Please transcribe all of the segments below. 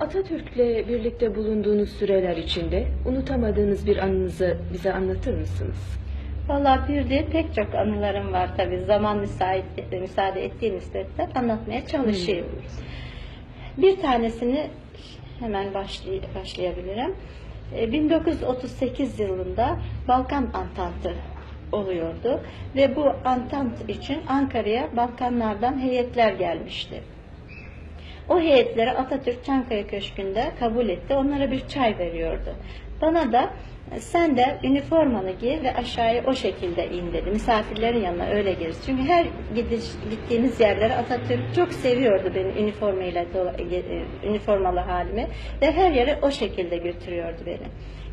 Atatürk'le birlikte bulunduğunuz süreler içinde unutamadığınız bir anınızı bize anlatır mısınız? Vallahi bir değil pek çok anılarım var tabii. Zaman müsait, müsaade ettiği müddetler anlatmaya çalışayım. Bir tanesini hemen başlay başlayabilirim. E, 1938 yılında Balkan Antantı oluyordu ve bu Antant için Ankara'ya Balkanlardan heyetler gelmişti. O heyetleri Atatürk Çankaya Köşkü'nde kabul etti. Onlara bir çay veriyordu. Bana da sen de üniformanı giy ve aşağıya o şekilde in dedi. Misafirlerin yanına öyle gireriz. Çünkü her gidiş, gittiğimiz yerlere Atatürk çok seviyordu beni üniformayla dola- e, üniformalı halimi ve her yere o şekilde götürüyordu beni.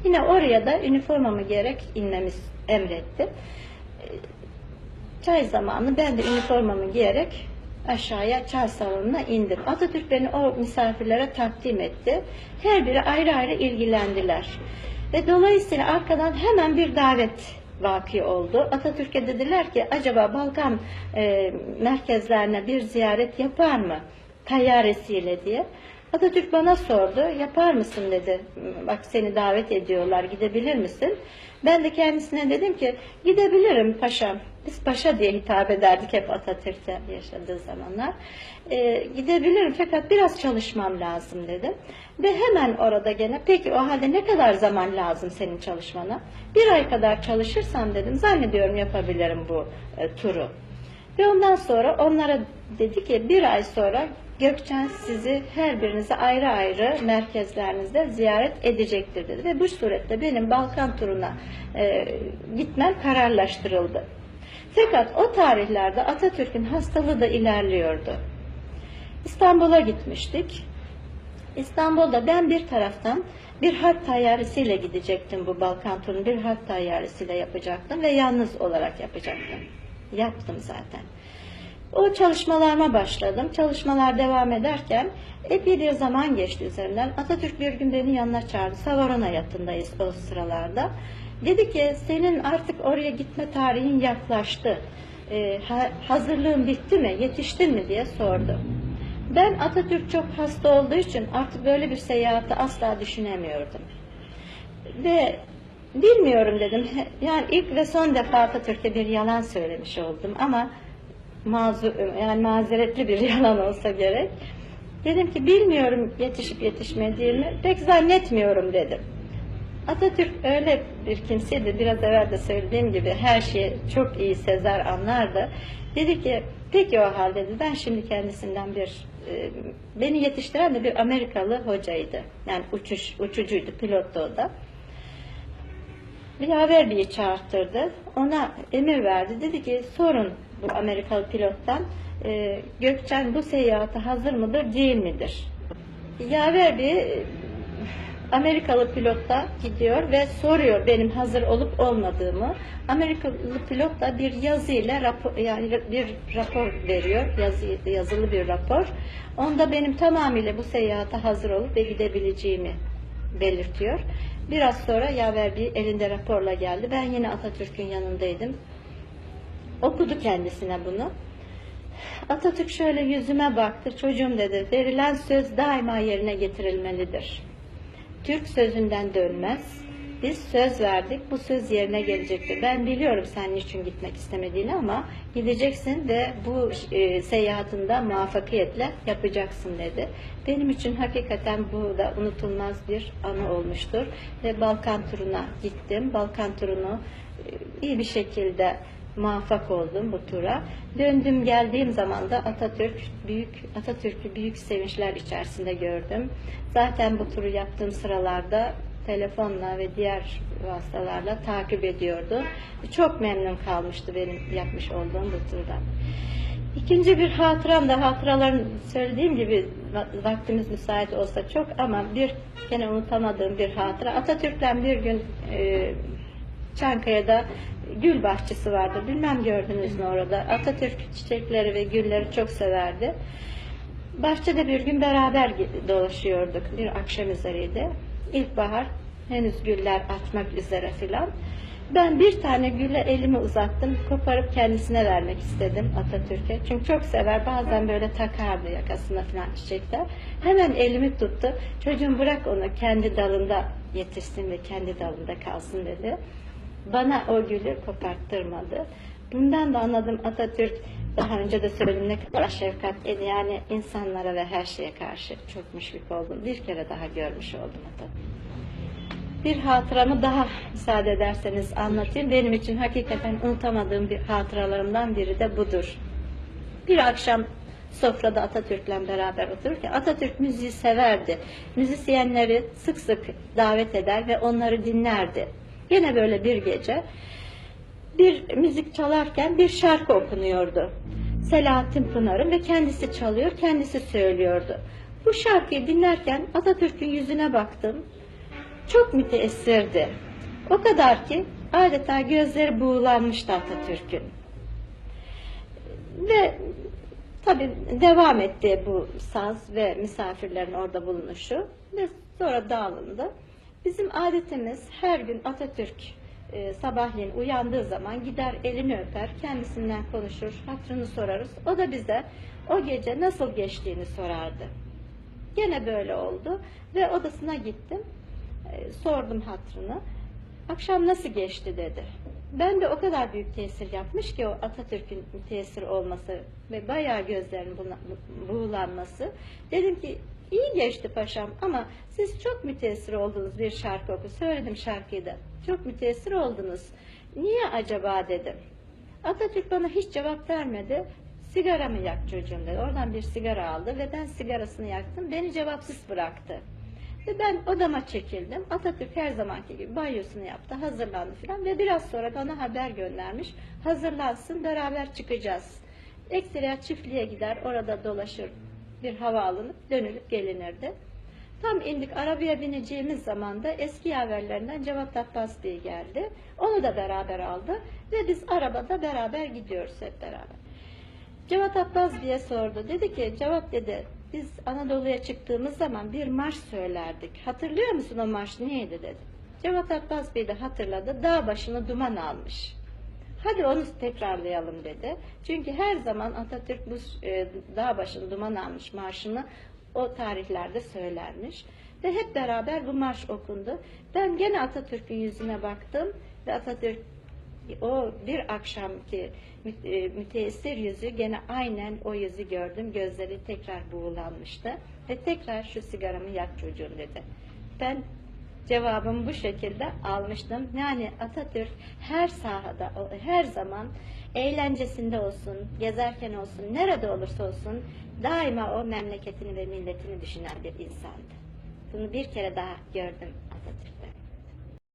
Yine oraya da üniformamı giyerek inmemi emretti. Çay zamanı ben de üniformamı giyerek aşağıya çay salonuna indim. Atatürk beni o misafirlere takdim etti. Her biri ayrı ayrı ilgilendiler. Ve dolayısıyla arkadan hemen bir davet vaki oldu. Atatürk'e dediler ki acaba Balkan e, merkezlerine bir ziyaret yapar mı? Tayyaresiyle diye. Atatürk bana sordu, yapar mısın dedi. Bak seni davet ediyorlar, gidebilir misin? Ben de kendisine dedim ki, gidebilirim paşam. Biz paşa diye hitap ederdik hep Atatürk'te yaşadığı zamanlar. Ee, gidebilirim fakat biraz çalışmam lazım dedim. Ve hemen orada gene, peki o halde ne kadar zaman lazım senin çalışmana? Bir ay kadar çalışırsam dedim, zannediyorum yapabilirim bu e, turu. Ve ondan sonra onlara dedi ki bir ay sonra Gökçen sizi her birinize ayrı ayrı merkezlerinizde ziyaret edecektir dedi. Ve bu surette benim Balkan turuna e, gitmem kararlaştırıldı. Fakat o tarihlerde Atatürk'ün hastalığı da ilerliyordu. İstanbul'a gitmiştik. İstanbul'da ben bir taraftan bir harp tayyaresiyle gidecektim bu Balkan turunu. Bir harp tayyaresiyle yapacaktım ve yalnız olarak yapacaktım. Yaptım zaten. O çalışmalarıma başladım. Çalışmalar devam ederken epey bir zaman geçti üzerinden. Atatürk bir gün beni yanına çağırdı. Savarona yatındayız o sıralarda. Dedi ki senin artık oraya gitme tarihin yaklaştı. Ee, ha- hazırlığın bitti mi? Yetiştin mi diye sordu. Ben Atatürk çok hasta olduğu için artık böyle bir seyahati asla düşünemiyordum. Ve bilmiyorum dedim. Yani ilk ve son defa Atatürk'e bir yalan söylemiş oldum ama mazur, yani mazeretli bir yalan olsa gerek. Dedim ki bilmiyorum yetişip yetişmediğimi pek zannetmiyorum dedim. Atatürk öyle bir kimseydi biraz evvel de söylediğim gibi her şeyi çok iyi sezer anlardı. Dedi ki peki o halde dedi ben şimdi kendisinden bir e, beni yetiştiren de bir Amerikalı hocaydı. Yani uçuş uçucuydu pilottu o da. Bir haber bir çağırttırdı. Ona emir verdi. Dedi ki sorun bu Amerikalı pilottan e, Gökçen bu seyahate hazır mıdır değil midir? Yaver bir Amerikalı pilot da gidiyor ve soruyor benim hazır olup olmadığımı. Amerikalı pilot da bir yazıyla rapor, yani bir rapor veriyor, yazı, yazılı bir rapor. Onda benim tamamıyla bu seyahate hazır olup ve gidebileceğimi belirtiyor. Biraz sonra Yaver bir elinde raporla geldi. Ben yine Atatürk'ün yanındaydım. Okudu kendisine bunu. Atatürk şöyle yüzüme baktı. Çocuğum dedi, verilen söz daima yerine getirilmelidir. Türk sözünden dönmez. Biz söz verdik, bu söz yerine gelecektir. Ben biliyorum sen niçin gitmek istemediğini ama gideceksin ve bu e, seyahatinde muvaffakiyetle yapacaksın dedi. Benim için hakikaten bu da unutulmaz bir anı olmuştur. Ve Balkan turuna gittim. Balkan turunu e, iyi bir şekilde muvaffak oldum bu tura. Döndüm geldiğim zaman da Atatürk büyük Atatürk'ü büyük sevinçler içerisinde gördüm. Zaten bu turu yaptığım sıralarda telefonla ve diğer vasıtalarla takip ediyordu. Çok memnun kalmıştı benim yapmış olduğum bu turdan. İkinci bir hatıram da hatıraların söylediğim gibi va- vaktimiz müsait olsa çok ama bir gene unutamadığım bir hatıra. Atatürk'ten bir gün e, Çankaya'da gül bahçesi vardı. Bilmem gördünüz mü orada. Atatürk çiçekleri ve gülleri çok severdi. Bahçede bir gün beraber dolaşıyorduk. Bir akşam üzeriydi. İlkbahar henüz güller açmak üzere filan. Ben bir tane güle elimi uzattım, koparıp kendisine vermek istedim Atatürk'e. Çünkü çok sever, bazen böyle takardı yakasına falan çiçekler. Hemen elimi tuttu, çocuğum bırak onu kendi dalında yetişsin ve kendi dalında kalsın dedi. Bana o gülü koparttırmadı. Bundan da anladım Atatürk, daha önce de söyledim ne kadar şefkatli yani insanlara ve her şeye karşı çok müşfik oldum. Bir kere daha görmüş oldum Atatürk. Bir hatıramı daha müsaade ederseniz anlatayım. Benim için hakikaten unutamadığım bir hatıralarımdan biri de budur. Bir akşam sofrada Atatürk'le beraber otururken Atatürk müziği severdi. Müzisyenleri sık sık davet eder ve onları dinlerdi. Yine böyle bir gece bir müzik çalarken bir şarkı okunuyordu. Selahattin Pınar'ın ve kendisi çalıyor, kendisi söylüyordu. Bu şarkıyı dinlerken Atatürk'ün yüzüne baktım çok müteessirdi. O kadar ki adeta gözleri buğulanmıştı Atatürk'ün. Ve tabi devam etti bu saz ve misafirlerin orada bulunuşu ve sonra dağılındı. Bizim adetimiz her gün Atatürk e, sabahleyin uyandığı zaman gider elini öper, kendisinden konuşur, hatrını sorarız. O da bize o gece nasıl geçtiğini sorardı. Gene böyle oldu ve odasına gittim. E, sordum hatrını. Akşam nasıl geçti dedi. Ben de o kadar büyük tesir yapmış ki o Atatürk'ün tesir olması ve bayağı gözlerin buğulanması. Dedim ki iyi geçti paşam ama siz çok müteessir oldunuz bir şarkı oku. Söyledim şarkıyı da. Çok müteessir oldunuz. Niye acaba dedim. Atatürk bana hiç cevap vermedi. Sigaramı yak çocuğum dedi. Oradan bir sigara aldı ve ben sigarasını yaktım. Beni cevapsız bıraktı. Ve ben odama çekildim. Atatürk her zamanki gibi banyosunu yaptı, hazırlandı filan ve biraz sonra bana haber göndermiş. Hazırlansın, beraber çıkacağız. Ekseriya çiftliğe gider, orada dolaşır, bir hava alınıp dönülüp gelinirdi. Tam indik arabaya bineceğimiz zaman da eski yaverlerinden Cevat Abbas Bey geldi. Onu da beraber aldı ve biz arabada beraber gidiyoruz hep beraber. Cevat Abbas diye sordu. Dedi ki Cevat dedi biz Anadolu'ya çıktığımız zaman bir marş söylerdik. Hatırlıyor musun o marş neydi dedi. Cevat Abbas Bey de hatırladı. Dağ başını duman almış. Hadi onu tekrarlayalım dedi. Çünkü her zaman Atatürk bu e, dağ başını duman almış marşını o tarihlerde söylermiş. Ve hep beraber bu marş okundu. Ben gene Atatürk'ün yüzüne baktım ve Atatürk o bir akşamki e, müteessir yüzü gene aynen o yüzü gördüm. Gözleri tekrar buğulanmıştı. Ve tekrar şu sigaramı yak çocuğum dedi. Ben cevabımı bu şekilde almıştım. Yani Atatürk her sahada, her zaman eğlencesinde olsun, gezerken olsun, nerede olursa olsun daima o memleketini ve milletini düşünen bir insandı. Bunu bir kere daha gördüm Atatürk'te.